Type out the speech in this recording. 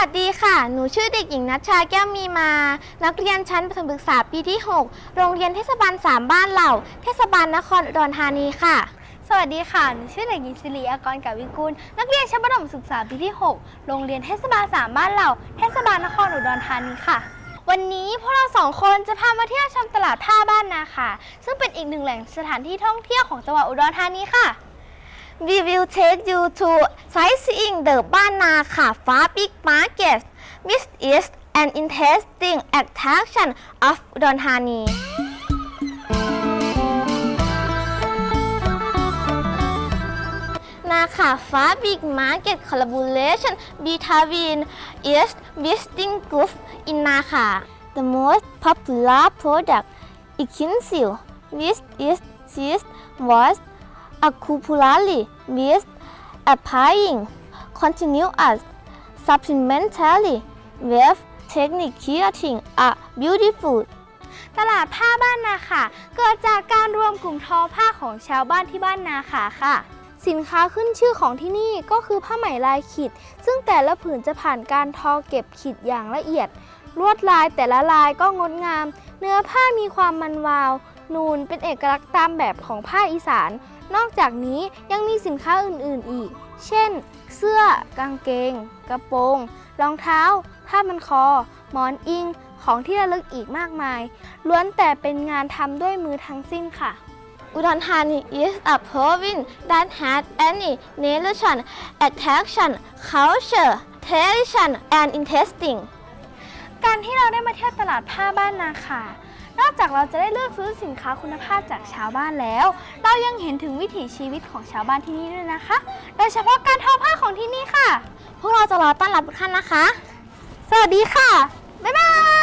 สวัสดีค่ะ หนูชื่อเด็กหญิงนัชชาแก้วมีมา นักเรียนชั้นประถมศึกษาปีที่ 6 โรงเรียนเทศบาล 3 บ้านเหล่า เทศบาลนครอุดรธานีค่ะ สวัสดีค่ะ หนูชื่อเด็กหญิงศิริอากรกาวิกุล นักเรียนชั้นประถมศึกษาปีที่ 6 โรงเรียนเทศบาล 3 บ้านเหล่า เทศบาลนครอุดรธานีค่ะ วันนี้พวกเราสองคนจะพามาเที่ยวชมตลาดผ้าบ้านนาค่ะ ซึ่งเป็นอีกหนึ่งแหล่งสถานที่ท่องเที่ยวของจังหวัดอุดรธานีค่ะ We will take you to sightseeing the บ้านนาค่ะ Far Big Market which is an interesting attraction of อุดรธานีนาคาฟ้า Big Market Collaboration between East Visiting Group in Naka The most popular product Ikinsil which is cheese was acupularly with applying continuous supplementary with technique creating a beautiful ตลาดผ้าบ้านนาค่ะ เกิดจากการรวมกลุ่มทอผ้าของชาวบ้านที่บ้านนาขาค่ะ สินค้าขึ้นชื่อของที่นี่ก็คือผ้าไหมลายขีด ซึ่งแต่ละผืนจะผ่านการทอเก็บขีดอย่างละเอียด ลวดลายแต่ละลายก็งดงาม เนื้อผ้ามีความมันวาว นูนเป็นเอกลักษณ์ตามแบบของผ้าอีสาน นอกจากนี้ยังมีสินค้าอื่นๆอีก เช่น เสื้อ กางเกง กระโปรง รองเท้า ผ้ามันคอ หมอนอิง ของที่ระลึกอีกมากมาย ล้วนแต่เป็นงานทำด้วยมือทั้งสิ้นค่ะอุดรธานี is a province that has any nation, attraction, culture, tradition, and interesting. การที่เราได้มาเที่ยวตลาดผ้าบ้านนาคา นอกจากเราจะได้เลือกซื้อสินค้าคุณภาพจากชาวบ้านแล้ว เรายังเห็นถึงวิถีชีวิตของชาวบ้านที่นี่ด้วยนะคะ โดยเฉพาะการทอผ้าของที่นี่ค่ะ พวกเราจะรอต้อนรับทุกท่านนะคะ สวัสดีค่ะ บ๊ายบาย